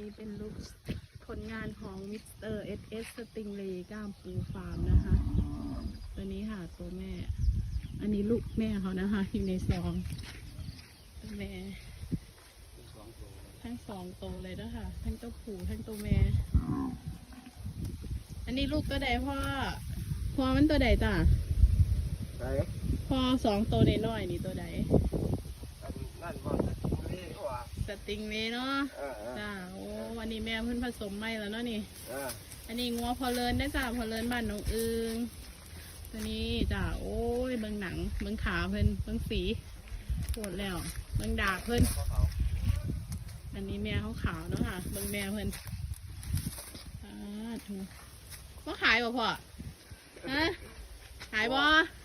นี้เป็นลูกผลงานของมิสเตอร์เอสเอสสติงเลก้ามปูฟาร์มนะคะ ตัวนี้ค่ะตัวแม่ อันนี้ลูกแม่เขานะคะอยู่ในซองตัวแม่ทั้งสองตัวเลยนะคะทั้งตัวผู้ทั้งตัวแม่ อันนี้ลูกตัวใดพ่อพ่อมันตัวใดจ้ะไหนพ่อสองตัวน้อยๆนี่ตัวใดอันนั่นบอลนี่ว่าสติงเลเนาะเออเออจ้าโอ้วันนี้แม่ เพิ่นผสมไม่แล้วเนาะนี่เอออันนี้งัวพอเลินได้จ้าพอเลินบ้านน้องอึงตัวนี้จ้าโอ้ยเบิ่งหนังเบิ่งขาเพิ่นเบิ่งสีปวดแล้วเบิ่งดากเพิ่นอันนี้แม่เขาขาวเนาะค่ะเบิ่งแม่เพิ่นอ่าถูกก็ขายบ่พ่อฮะขายบ่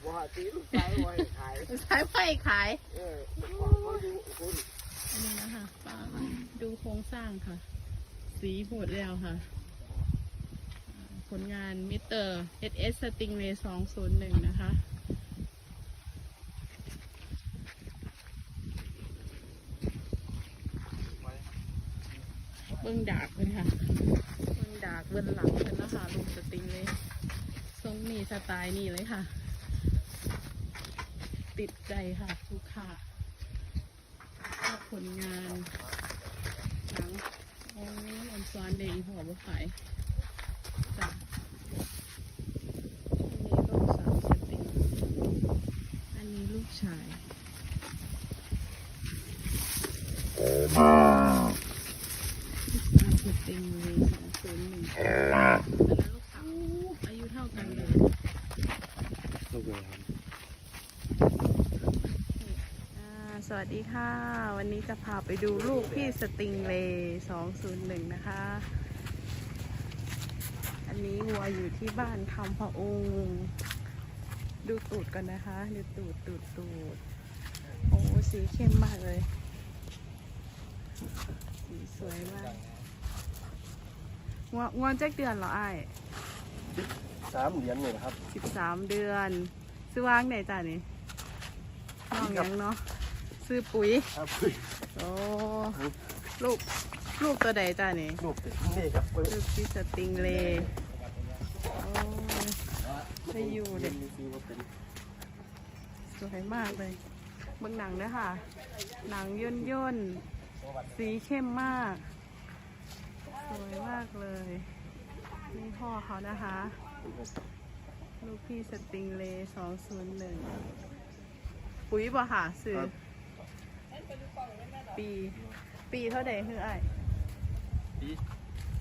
ว่าตีลูกชายไว้ขายขายไผ่ขาย เออเขาดูคุณอันนี้นะคะป้าดูโครงสร้างค่ะ สีโหดแล้วค่ะ ผลงานมิเตอร์ SS Stingray 201 นะคะ เบิ้งดากเลยค่ะ เบิ้งดากเบิ้งหลังเป็นนะคะลูกสติงเลยทรงนี่สไตล์นี่เลยค่ะ ติดใจค่ะลูกค้าผลงาน ยอันซ้อนเดย์หัวบุขายจ้ะอันนี้ลูกสาวสติงอันนี้ลูกชายลูกสาวสติงเลยสองศูนย์หนึ่งอันนั้นลูกสาวอายุเท่ากันเลย ลูกเลยครับ อ่าส วัสดีค่ะ วันนี้จะพาไปดูลูกพี่สติงเลย์201 นะคะ อันนี้วัวอยู่ที่บ้านคำพะองค์ดูตูดกันนะคะ ดูตูดตูดตูดโอ้สีเข้มมากเลย สีสวยมากงวงวแจ็คเดือนเหรอไอ้ายสามเหรียญนี่นะครับสิบสามเดือนซื้อว่างไหนจ้ะนี่น้องยังเนาะ ซื้อปุ๋ยครับโอ้ลูกลูกตัวใดจ้านี่ลูกติดนี่ครับเปิดลูกที่สติงเลย์โอ้ได้อยู่เด็กมีฟีว่าเป็นสวยมากเลยเบื้องหนังด้วยค่ะหนังย่นย่นๆสีเข้มมาก สวยมากเลยนี่พ่อเขานะคะ ลูกพี่สติงเลย์สองศูนย์หนึ่งปุ๋ยป่ะค่ะสื่อ ปี ปีเท่าใดคือไอ้ายปี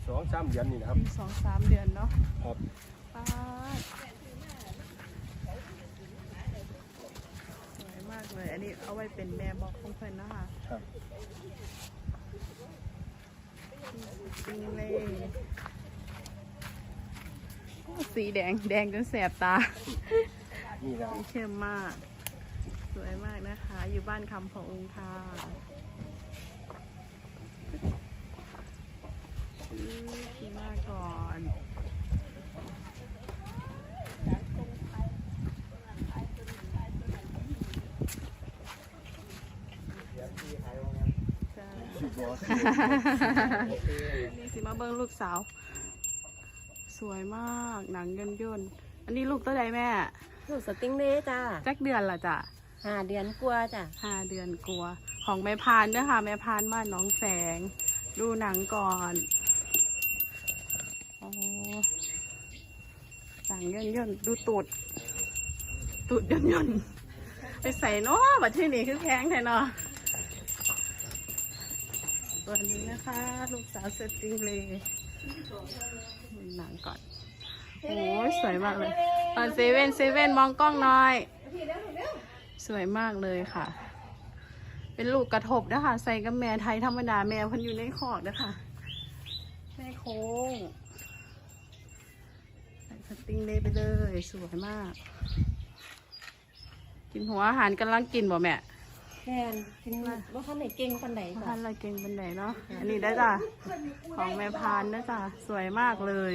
สองสามเหรียญนี่นะครับปีสองสามเดือนเนาะครับป้าดสวยมากเลย อันนี้เอาไว้เป็นแม่บอกของเพื่อนนะคะครับจริงเลยโอ้สีแดงแดงจนแสบตานี่นะสีเข้มมากส วยมากนะคะ อยู่บ้านคำพะองค์ค่ะอื้อขี่มาก่อนจ้าชื่อบอสนี่สิมาเบิ้งลูกสาว สวยมากหนังย่นย่นๆอันนี้ลูกตัวใดแม่ ลูกสติงเล่จ้าจักเดือนละจ้ะ ห้าเดือนกว่าจ้ะห้าเดือนกลัว ของแม่พานเด้อค่ะ แม่พานบ้านหน้องแสง ดูหนังก่อนโอ้หนังย่นย่นๆดูตูด ตูดย่นย่นๆไปใส่เนาะบัดที่นี่คือแพงแท้เนาะตัวนี้นะคะ ลูกสาวสติงเลยดูหนังก่อน โอ้ยสวยมากเลยตอนเซเว่นเซเว่นมองกล้องหน่อย สวยมากเลยค่ะ เป็นลูกกระทบนะคะใส่กับแม่ไทยธรรมดาแม่เพันอยู่ในขอกนะคะแม่โค้งใส่สติงเลยไปเลย สวยมาก กินหัวอาหารกำลังกินบ่แม่แทนกินว่าข้างไหนเก่งปันไหนทาจ้ะนอะไรเก่งเป็นไหนเนาะอันนี้ได้จ้ะของแม่พานนะจ้ะสวยมากเลย